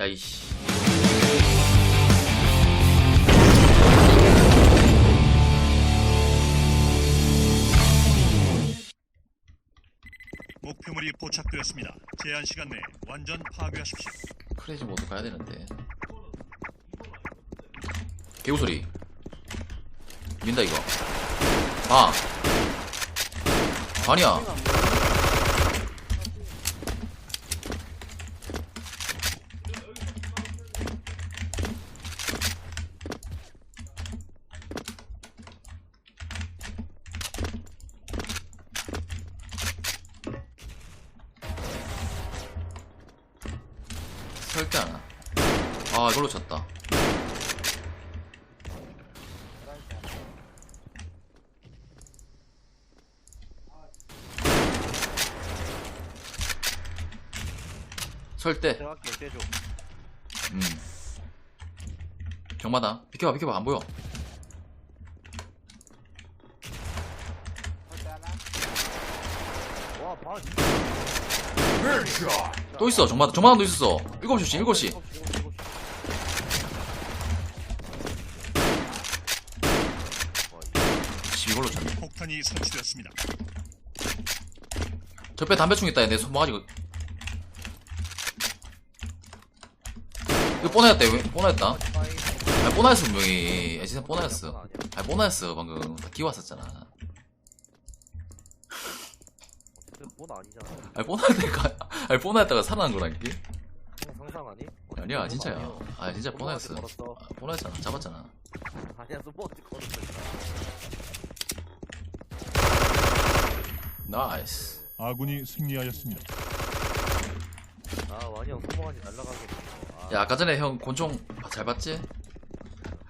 야 이씨. 목표물이 포착되었습니다. 제한 시간 내에 완전 파괴하십시오. 크레이지 모드 가야 되는데. 개구소리. 민다 이거. 아. 아니야 설대 하나 아 이걸로 쳤다. 설대. 들어갈게 떼줘 음. 경마다. 비켜봐 비켜봐. 안 보여. 와 봐. 또 있어 정마다 정마다도 있었어. 7시 7시. 씨 이걸로 쳤네 폭탄이 설치되었습니다. 저배 담배충 있다 내 손모가지 이거 뽀나였다 이거. 뽀나였다. 아 뽀나였어 분명히. 야 진짜 뽀나였어. 아 뽀나였어 방금. 다 기왔었잖아 뭔 아니잖아. 아 뽀나였다가 아 뽀나였다가 살아난 거라 이게? 상상하니? 아니야 진짜야. 아 진짜 뽀나였어. 걸었어? 아, 뽀나였잖아. 잡았잖아. 아니야 소모한테 걸었어 나이스. 아군이 승리하였습니다. 아 완이 형 소모한테 날라가겠네 아, 야 아까 전에 형 곤총 잘 봤지?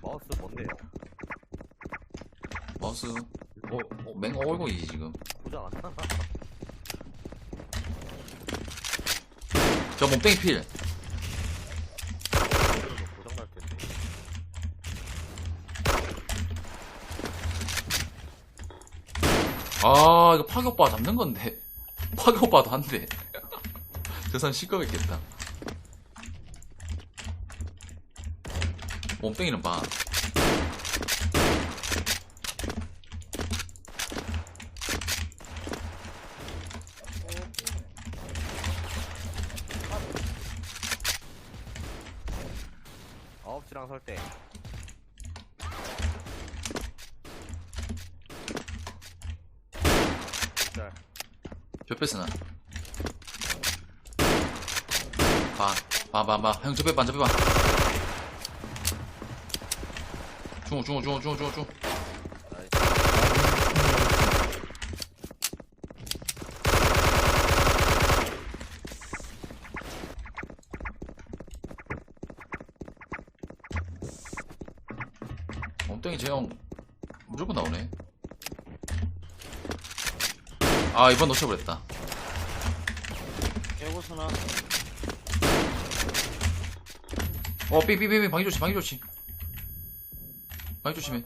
마우스 뭔데요? 마우스. 어, 어, 맹 어울고이지 지금. 고장 안 나? 저 몸땡이 필. 아 이거 오빠 잡는 건데. 파기 오빠도 한대 저 사람 시끄럽겠다. 몸땡이는 봐 아홉 시랑 설때 짤 뼈뼈스나. 봐 봐 봐 봐. 형 저뼈 반 저뼈 반 중호 중호 중호 중호 중호 중호 엉덩이 제형 무조건 나오네. 아 이번 놓쳐버렸다. 깨고서나. 어 삐삐삐삐 방이 조심 방이 조심. 방이 조심해.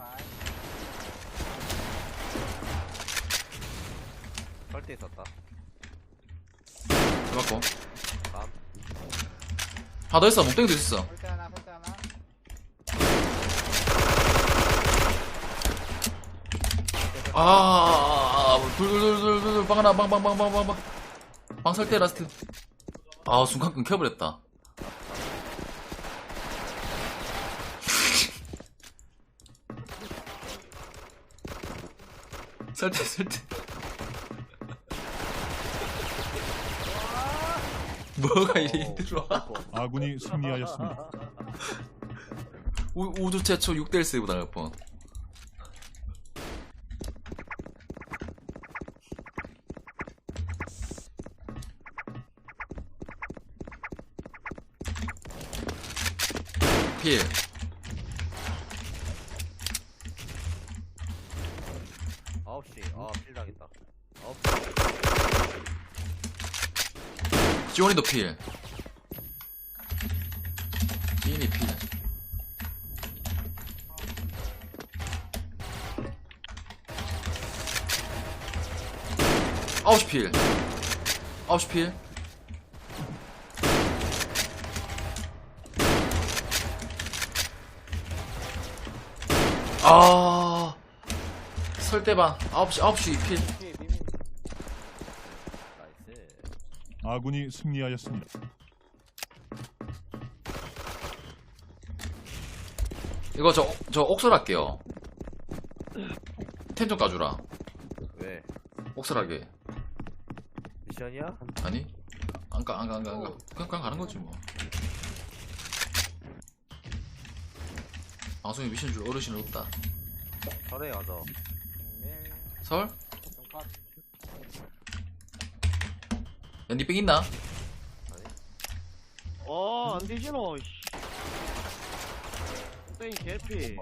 설때 있었다. 들어갔고 다음 하나 더 있어. 몸땡이도 있어 설대 하나, 설대 하나. 아 둘둘둘둘둘 빵 하나 빵빵빵 빵 빵 빵. 빵 설 때 라스트. 아 순간 끊겨버렸다. 설때 설때. 뭐가 이리 힘들어? 아군이 승리하였습니다. 우, 우주 최초 6대1 세이브 당할 뻔 필. 아홉 시 아 필 당했다. 아홉 지원이도 필. 지인이 필. 아홉 시 필. 아홉 시 필 아 설대반 9시 9시 필 나이스. 아군이 승리하였습니다. 이거 저 저 옥설할게요 템좀 까주라 왜? 옥설하게 미션이야? 아니 안가 안가 안가 안가 그냥 그냥 가는 거지 뭐 방송에 미션 줄 어르신은 없다 설에 가자. 설? 야, 니뺑 있나? 어, 안 되지노, 씨. 땡 개피.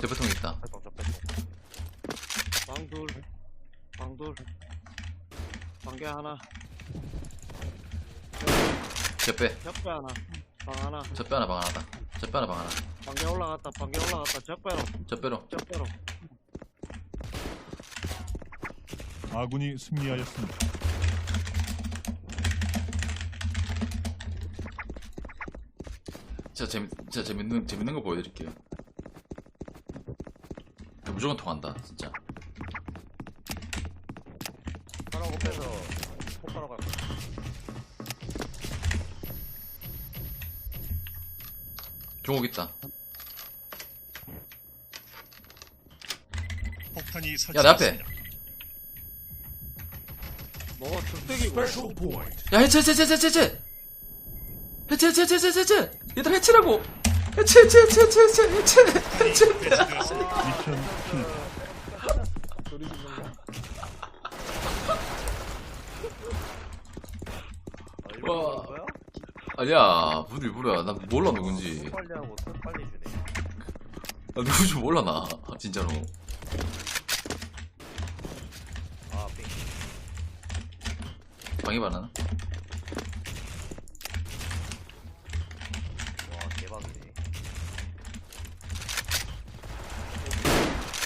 대포통 있다. 팔방 저 빼고. 방둘, 방둘. 방개 하나, 제빼. 적배 하나, 방 하나. 제빼 하나 방 하나다. 제빼 하나 방 하나. 방개 올라갔다, 방개 올라갔다. 적배로, 제빼로. 적배로. 아군이 승리하였습니다. 진짜 재밌, 진짜 재밌는, 재밌는 거 보여드릴게요. 무조건 통한다, 진짜. 폭발하고 갈. 종옥 있다. 폭탄이 야, 내 앞에. 설치됐습니다. 뭐, 적대기고. 야, 해체, 해체, 해체, 해체, 해체! 해체, 해체, 해체, 해체, 해체! 얘들아, 해체라고! 아, 이거 와. 먹는 거야? 아니야, 무슨 일부러야. 나 몰라, 누군지. 빨리 하고 손 빨리 주네. 나 누군지 몰라, 나. 진짜로. 아, 빙. 방해 바나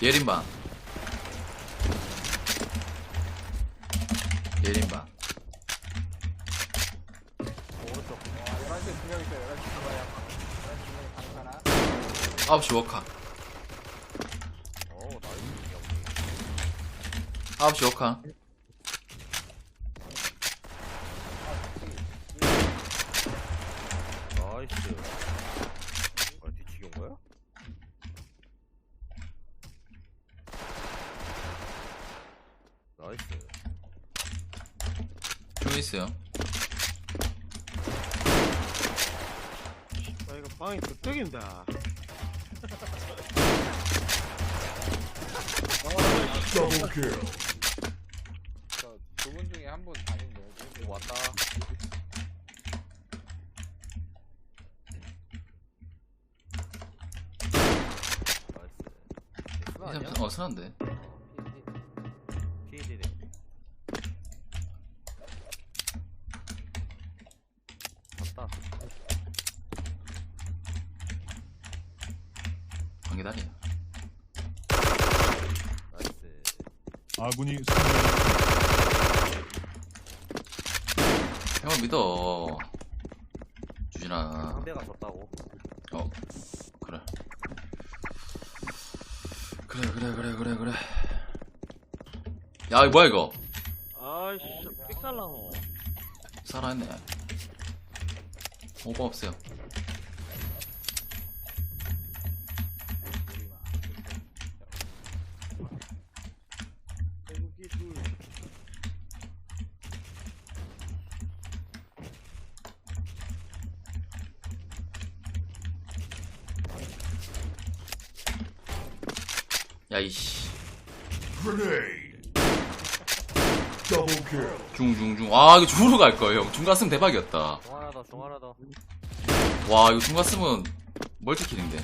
예린방. 예린방. 오른쪽. 9시 워카. 어, 나이스. 형님. 9시 워카. 아, 뒤치기 온 거야? 나이스. 중 있어요. 아, 이거 방이 적대기인데. 두분 중에 한 분 아닌데 왔다. 나이스. 이? 사람, 어, 선한데. 피해지네. 갔다. 방해 다리야. 나이스. 아군이 승리하였습니다. 형을 믿어. 주진아. 상대가 졌다고. 어, 그래. 그래, 그래, 그래, 그래, 그래. 야, 이거 뭐야, 이거? 아이씨, 삑살나노. 살아있네. 오빠 없어요. 태국이 둘. 야, 이씨. 중, 중, 중. 아, 이거 중으로 갈 거예요, 형. 중 갔으면 대박이었다. 종 하나 더, 종 하나 더. 와, 이거 중 갔으면 멀티킬인데.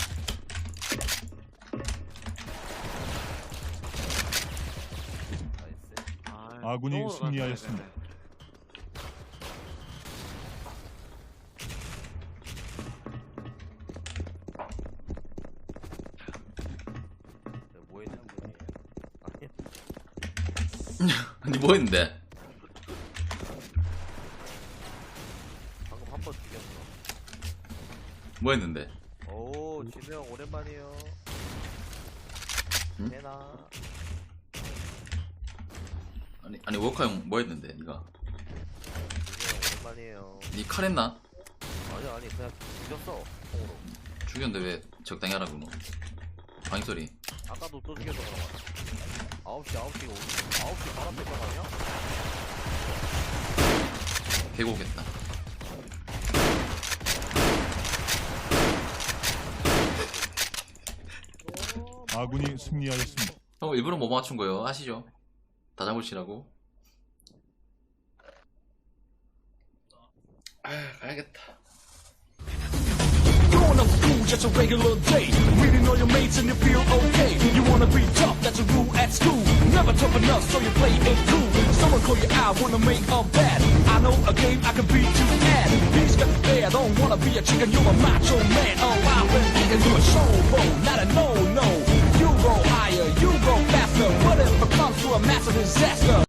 나이스. 아, 아군이 갔어야 승리하였습니다에요? 니뭐 했는데? 방금 한 번 죽였어. 뭐 했는데? 오, 진우 형 오랜만이에요. 응? 내나. 아니, 아니, 워커 형 뭐 했는데, 니가? 진우 형 오랜만이에요. 니 칼 했나? 아니, 아니, 그냥 죽였어. 통으로. 죽였는데 왜 적당히 하라고, 뭐. 방소리. 아까도 또 죽여서 그런 거야. 9시, 9시, 5시. 9시 바람 뺄거 아니야? 개고 오겠다. 아군이 승리하였습니다. 형, 일부러 뭐 맞춘 거예요? 아시죠? 다 잡으시라고. 아, 가야겠다. just a regular day. Meeting all your mates and you feel okay. You wanna be tough, that's a rule at school. Never tough enough, so you play it cool. Someone call you out, wanna make a bad. I know a game I can beat you at. He's got the bear, don't wanna be a chicken, you're a macho man. Alive and kicking, you're a showbo, not a no-no. You go higher, you go faster. What if it comes to a massive disaster?